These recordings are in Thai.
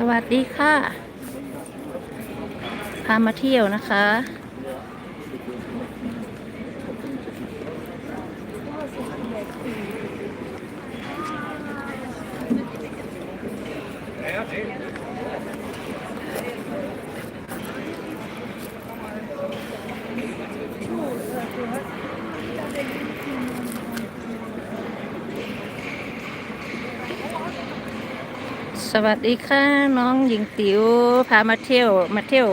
สวัสดีค่ะ พามาเที่ยวนะคะส วัสดีค่ะ น้องหญิงติ๋วพามาเที่ยวมาเที่ยว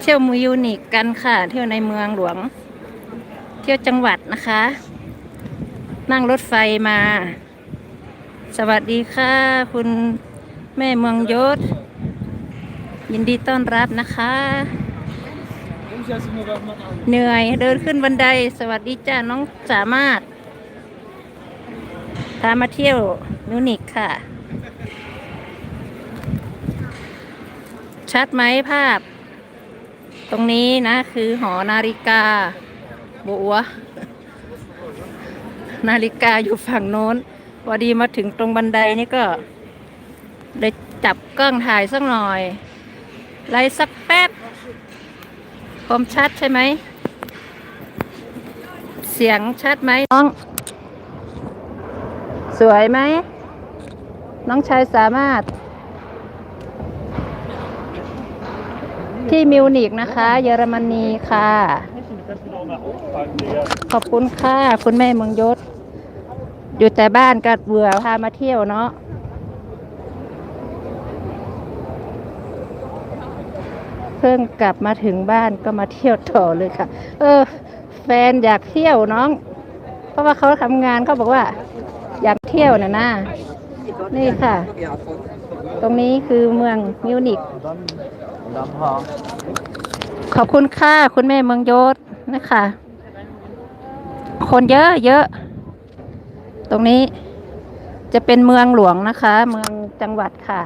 เที่ยวมูยูนิคกันค่ะ เที่ยวในเมืองหลวง เที่ยวจังหวัดนะคะ นั่งรถไฟมา สวัสดีค่ะ คุณแม่เมืองยศ ยินดีต้อนรับนะคะ เหนื่อยเดินขึ้นบันได สวัสดีจ้าน้องสามารถพามาเที่ยวมิวนิกค่ะ ชัดไหมภาพ ตรงนี้นะคือหอนาฬิกาบัว นาฬิกาอยู่ฝั่งโน้นพอดีมาถึงตรงบันไดนี่ก็เลยจับกล้องถ่ายสักหน่อยไล่สักแป๊บคมชัดใช่ไหม เสียงชัดไหมน้อง สวยไหม น้องชายสามารถ ที่มิวนิกนะคะ เยอรมนีค่ะ ขอบคุณค่ะ คุณแม่เมืองยศ อยู่แต่บ้านก็เบื่อพามาเที่ยวเนาะเพิ่งกลับมาถึงบ้านก็มาเที่ยวต่อเลยค่ะ เออ แฟนอยากเที่ยวน้อง เพราะว่าเขาทำงานเขาบอกว่า อยากเที่ยวนะนะนี่ค่ะ ตรงนี้คือเมืองมิวนิก ขอบคุณค่ะ คุณแม่เมืองยศนะคะ คนเยอะเยอะ ตรงนี้จะเป็นเมืองหลวงนะคะ เมืองจังหวัดค่ะ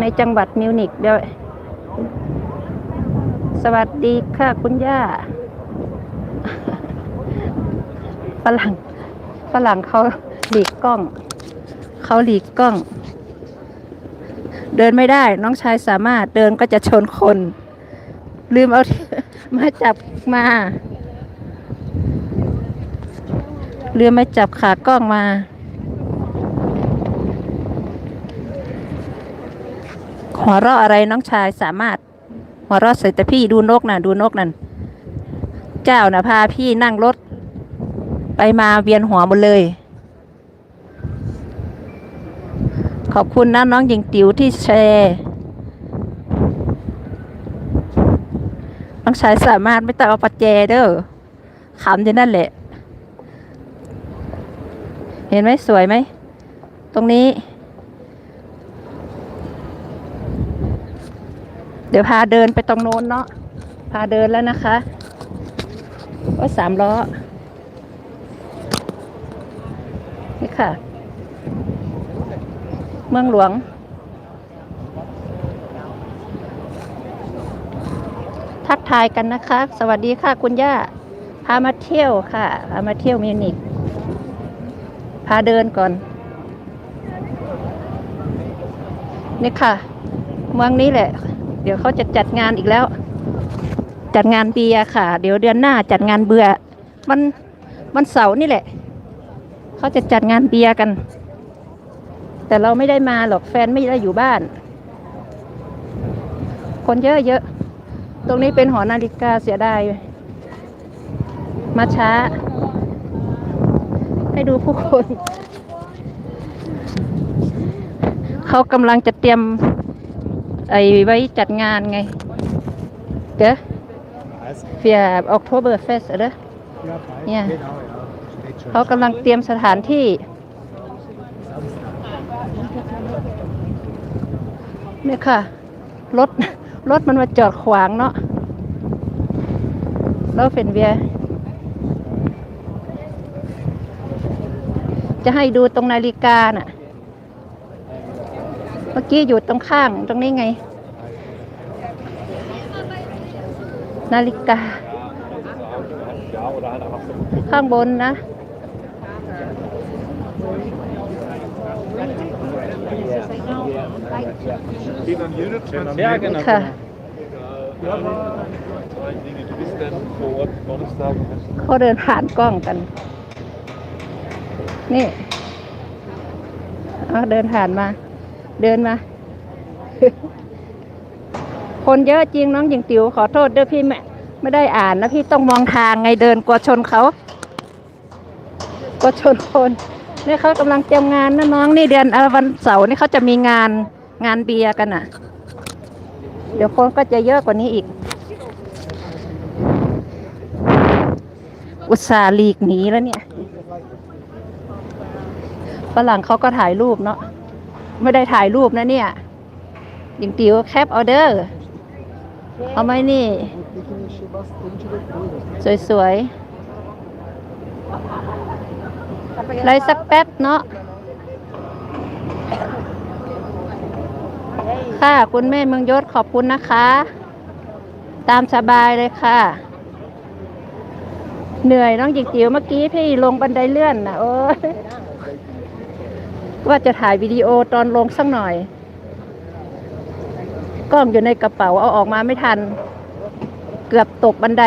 ในจังหวัดมิวนิกด้วย สวัสดีค่ะ คุณย่าฝรั่งฝรั่งเขาหลีกกล้อง เขาหลีกกล้อง เดินไม่ได้ น้องชายสามารถเดินก็จะชนคน ลืมเอามาจับมาลืมมาจับขากล้องมา หัวเราะอะไรน้องชายสามารถ หัวเราะใส่แต่พี่ดูนกน่ะ ดูนกนั่นเจ้าน่ะพาพี่นั่งรถ ไปมาเวียนหัวหมดเลย ขอบคุณนะน้องหญิงติ๋วที่แชร์น้องชายสามารถไม่ต้องเอาปัจแจเด้อขำอยู่นั่นแหละ เห็นไหมสวยไหม ตรงนี้ เดี๋ยวพาเดินไปตรงโน้นเนาะ พาเดินแล้วนะคะว่าสามล้อ นี่ค่ะ เมืองหลวง ทักทายกันนะคะ สวัสดีค่ะคุณย่า พามาเที่ยวค่ะพามาเที่ยวมิวนิกพาเดินก่อน นี่ค่ะ เมืองนี้แหละ เดี๋ยวเขาจะจัดงานอีกแล้ว จัดงานเบียร์ค่ะ เดี๋ยวเดือนหน้าจัดงานเบื่อมันมันเสาร์นี่แหละ เขาจะจัดงานเบียร์กัน แต่เราไม่ได้มาหรอกแฟนไม่ได้อยู่บ้าน คนเยอะเยอะ ตรงนี้เป็นหอนาฬิกาเสียดายมาช้า ให้ดูผู้คน เขากำลังจะเตรียม ไอ้ไว้จัดงานไงเด้อเฟียออกโทเบอร์เฟสเด้อ Ja, Ja. genau, ja. Steht schon. เขากำลังเตรียมสถานที่ เนี่ยค่ะ รถ รถมันมาจอดขวางเนาะแล้วเฟนเวีย จะให้ดูตรงนาฬิกาน่ะ เมื่อกี้อยู่ตรงข้างตรงนี้ไง นาฬิกา ข้างบนนะ Ja. Ja, genau. ค่ะ Du bist dann vor Ort Donnerstag. เขาเดินผ่านกล้องกัน นี่เดินผ่านมา เดินมา คนเยอะจริงน้องหญิงติ๋วขอโทษเด้อพี่ไม่ไม่ได้อ่านนะพี่ต้องมองทางไงเดินกลัวชนเขากลัวชนคนนี่เขากำลังเตรียมงานนะน้องนี่เดือนวันเสาร์นี่เขาจะมีงาน งานเบียร์กันอะ เดี๋ยวคนก็จะเยอะกว่านี้อีก อุตส่าห์หลีกหนีแล้วเนี่ยฝรั่งเขาก็ถ่ายรูปเนาะไม่ได้ถ่ายรูปนะเนี่ยหญิงติ๋วแคปออเดอร์เอาไหมนี่ สวยๆไล่สักแป๊บเนาะ ค่ะ คุณแม่เมืองยศขอบคุณนะคะ ตามสบายเลยค่ะ เหนื่อยน้องหญิงติ๋วเมื่อกี้พี่ลงบันไดเลื่อนนะโอ้ยว่าจะถ่ายวิดีโอตอนลงสักหน่อย กล้องอยู่ในกระเป๋าเอาออกมาไม่ทัน เกือบตกบันได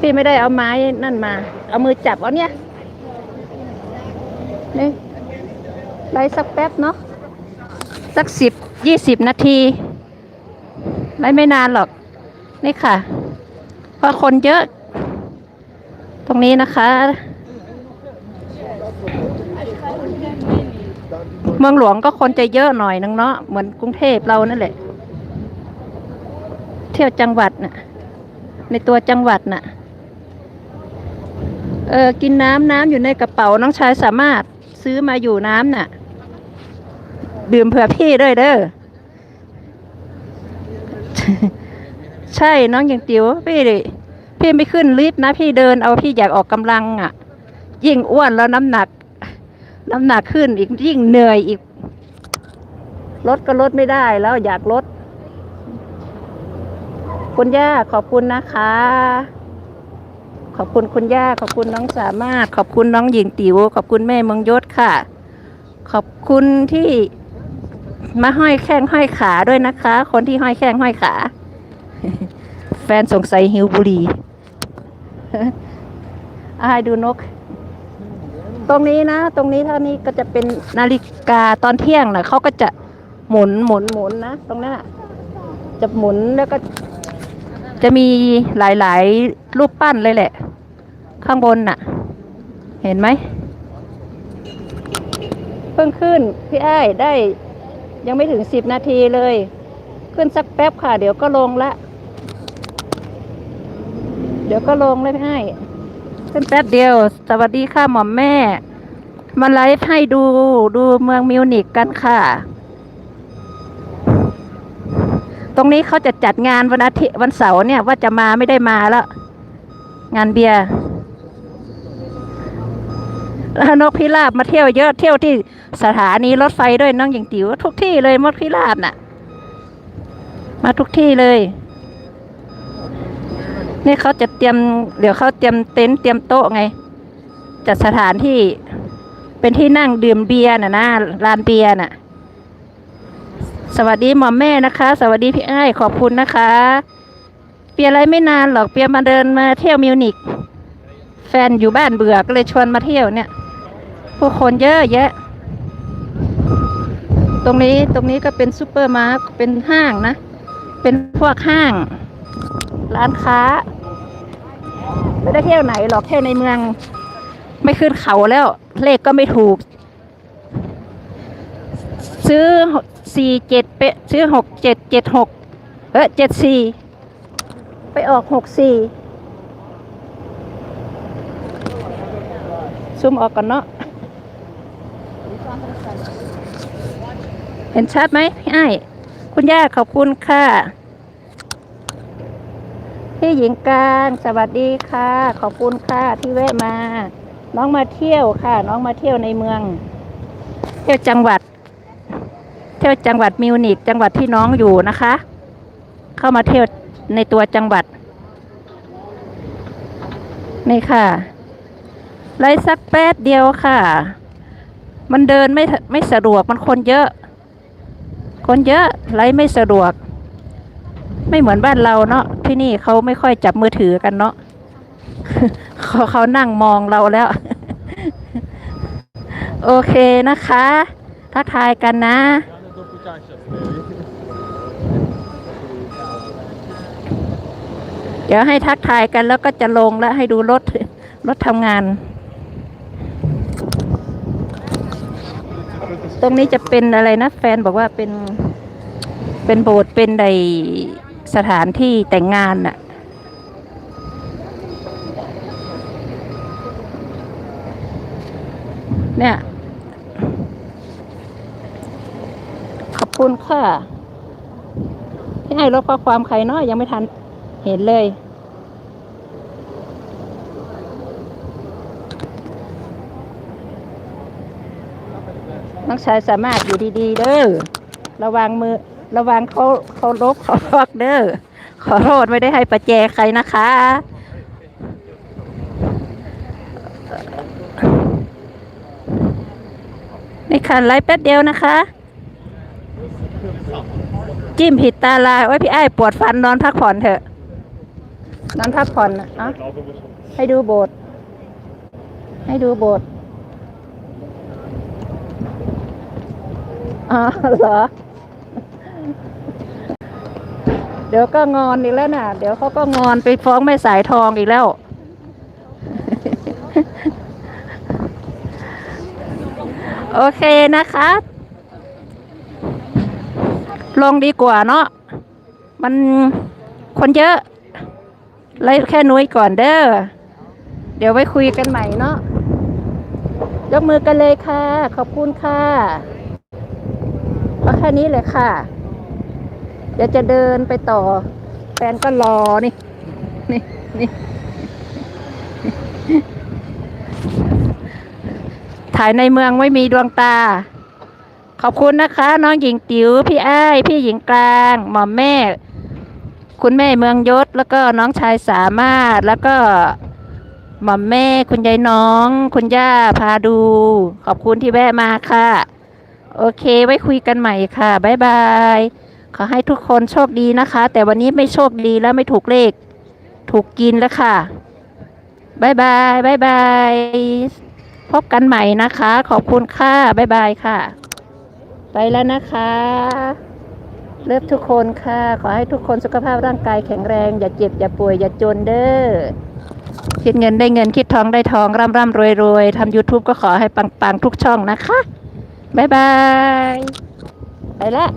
พี่ไม่ได้เอาไม้นั่นมา เอามือจับเอาเนี่ย นี่ไล่สักแป๊บเนาะสักสิบยี่สิบนาทีไล่ไม่นานหรอก นี่ค่ะ เพราะคนเยอะ ตรงนี้นะคะเมืองหลวงก็คนจะเยอะหน่อยนึงเนาะเหมือนกรุงเทพเรานั่นแหละ เที่ยวจังหวัดน่ะ ในตัวจังหวัดน่ะ เออกินน้ำน้ำอยู่ในกระเป๋าน้องชายสามารถ ซื้อมาอยู่น้ำน่ะ ดื่มเผื่อพี่ด้วยเด้อใช่น้องอย่างติ๋วพี่ดิพี่ไม่ขึ้นลิฟต์นะ พี่เดินเอาพี่อยากออกกำลังอะ ยิ่งอ้วนแล้วน้ำหนัก น้ำหนักขึ้นอีกยิ่งเหนื่อยอีกลดก็ลดไม่ได้แล้วอยากลดคุณย่าขอบคุณนะคะ ขอบคุณคุณย่า ขอบคุณน้องสามารถ ขอบคุณน้องหญิงติ๋ว ขอบคุณแม่เมืองยศค่ะ ขอบคุณที่มาห้อยแข้งห้อยขาด้วยนะคะ คนที่ห้อยแข้งห้อยขา แฟนสงสัยหิวบุรีอายดูนก ตรงนี้นะ ตรงนี้เท่านี้ก็จะเป็นนาฬิกาตอนเที่ยงนะเขาก็จะหมุนหมุนหมุนนะ ตรงนั้นน่ะ จะหมุนแล้วก็ จะมีหลายๆ รูปปั้นเลยแหละ ข้างบนน่ะ เห็นไหม เพิ่งขึ้น พี่อ้ายได้ยังไม่ถึงสิบนาทีเลย ขึ้นสักแป๊บค่ะ เดี๋ยวก็ลงละ เดี๋ยวก็ลงเลยพี่อ้ายขึ้นแป๊บเดียว สวัสดีค่ะหมอมแม่ มาไลฟ์ให้ดูดูเมืองมิวนิกกันค่ะ ตรงนี้เขาจะจัดงานวันอาทิตย์วันเสาร์เนี่ยว่าจะมาไม่ได้มาแล้ว งานเบียร์แล้วนกพิราบมาเที่ยวเยอะเที่ยวที่สถานีรถไฟด้วยน้องหญิงติ๋วทุกที่เลยมดพิราบน่ะ มาทุกที่เลย นี่เขาจะเตรียมเดี๋ยวเขาเตรียมเต็นท์เตรียมโต๊ะไง จัดสถานที่เป็นที่นั่งดื่มเบียร์น่ะนะลานเบียร์น่ะ สวัสดีหมอแม่นะคะ สวัสดีพี่อ้ขอบคุณนะคะ เปียอะไรไม่นานหรอกเปียมาเดินมาเที่ยวมิวนิกแฟนอยู่บ้านเบื่อก็เลยชวนมาเที่ยวเนี่ย ผู้คนเยอะแยะ ตรงนี้ตรงนี้ก็เป็นซูเปอร์มาร์ทเป็นห้างนะ เป็นพวกห้าง ร้านค้า ไม่ได้เที่ยวไหนหรอกเที่ยวในเมือง ไม่ขึ้นเขาแล้ว เลขก็ไม่ถูก ซื้อ สี่เจ็ดเปะซื้อหกเจ็ดเจ็ดหกเออเจ็ดสี่ไปออกหกสี่ซูมออกก่อนเนาะเห็นชัดไหมพี่ไอ้คุณย่าขอบคุณค่ะ พี่หญิงกางสวัสดีค่ะ ขอบคุณค่ะที่แวะมา น้องมาเที่ยวค่ะ น้องมาเที่ยวในเมือง เที่ยวจังหวัด ที่ยวจังหวัดมิวนิกจังหวัดที่น้องอยู่นะคะ เข้ามาเที่ยวในตัวจังหวัด นี่ค่ะไล่สักแป๊ดเดียวค่ะ มันเดินไม่ไม่สะดวกมันคนเยอะ คนเยอะไล่ไม่สะดวก ไม่เหมือนบ้านเราเนาะที่นี่เขาไม่ค่อยจับมือถือกันเนาะเขาเขานั่งมองเราแล้ว โอเคนะคะ ทักทายกันนะ เดี๋ยวให้ทักทายกันแล้วก็จะลงแล้วให้ดูรถรถทำงาน ตรงนี้จะเป็นอะไรนะ แฟนบอกว่าเป็นเป็นโบสถ์เป็นใดสถานที่แต่งงานน่ะเนี่ย ขอบ คุณค่ะที่ให้ลดข้อความใครเนาะยังไม่ทันเห็นเลยน้องชายสามารถอยู่ดีๆ เด้อ ระวังมือ ระวังเขาเขาลบเขาลอกเด้อ ขอโทษไม่ได้ให้ประแจใครนะคะในคันไลฟ์แป๊บเดียวนะคะ จิ้มผิดตาลายโอ้ยพี่ไอ้ปวดฟันนอนพักผ่อนเถอะ นอนพักผ่อนนะเอะให้ดูโบสถ์ให้ดูโบสถ์อ๋อเหรอ เดี๋ยวก็งอนอีกแล้วน่ะ เดี๋ยวเขาก็งอนไปฟ้องแม่สายทองอีกแล้ว โอเคนะคะ ลงดีกว่าเนาะมันคนเยอะไล่แค่นุ้ยก่อนเด้อเดี๋ยวไว้คุยกันใหม่เนาะยกมือกันเลยค่ะ ขอบคุณค่ะก็แค่นี้เลยค่ะ เดี๋ยวจะเดินไปต่อ แฟนก็รอนี่ นี่นี่ถ่ายในเมืองไม่มีดวงตา ขอบคุณนะคะ น้องหญิงติ๋วพี่อ้ายพี่หญิงกลางหม่อมแม่ คุณแม่เมืองยศ แล้วก็น้องชายสามารถแล้วก็หม่อมแม่ คุณยายน้อง คุณย่าพาดู ขอบคุณที่แวะมาค่ะ โอเคไว้คุยกันใหม่ค่ะบ๊ายบายขอให้ทุกคนโชคดีนะคะ แต่วันนี้ไม่โชคดีแล้วไม่ถูกเลข ถูกกินแล้วค่ะบายบายบายบาย พบกันใหม่นะคะ ขอบคุณค่ะบายบายค่ะ ไปแล้วนะคะ เลิฟทุกคนค่ะ ขอให้ทุกคนสุขภาพร่างกายแข็งแรง อย่าเจ็บ อย่าป่วย อย่าจนเด้อ คิดเงินได้เงิน คิดทองได้ทอง ร่ำร่ำรวยรวยทำ YouTube ก็ขอให้ปังปังทุกช่องนะคะ บ๊ายบาย ไปแล้ว